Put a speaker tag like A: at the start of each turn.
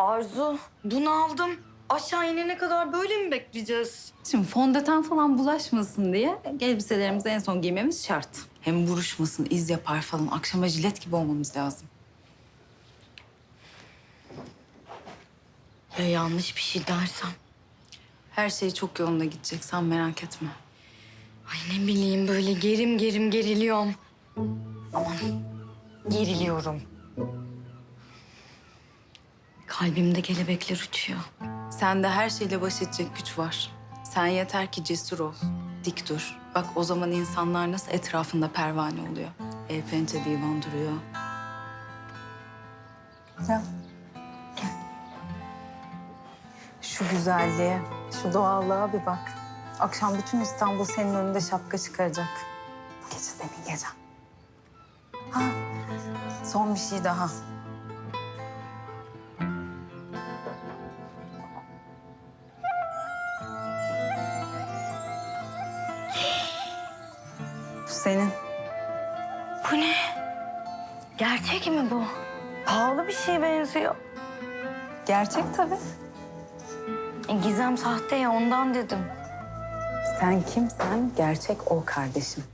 A: Arzu, bunu aldım. Aşağı inene kadar böyle mi bekleyeceğiz?
B: Şimdi fondöten falan bulaşmasın diye elbiselerimizi en son giymemiz şart. Hem buruşmasın, iz yapar falan. Akşama jilet gibi olmamız lazım.
A: Ya yanlış bir şey dersem?
B: Her şey çok yolunda gidecek, sen merak etme.
A: Ay ne bileyim böyle gerim gerim geriliyorum. Aman geriliyorum. Kalbimde kelebekler uçuyor.
B: Sende her şeyle baş edecek güç var. Sen yeter ki cesur ol, dik dur. Bak o zaman insanlar nasıl etrafında pervane oluyor. El pençe divan duruyor. Gel. Gel. Şu güzelliğe, şu doğallığa bir bak. Akşam bütün İstanbul senin önünde şapka çıkaracak. Bu gece senin gecen. Ha, son bir şey daha. senin.
A: Bu ne? Gerçek mi bu? Pahalı bir şeye benziyor.
B: Gerçek tabii.
A: E, Gizem sahte ya ondan dedim.
B: Sen kimsen gerçek o kardeşim.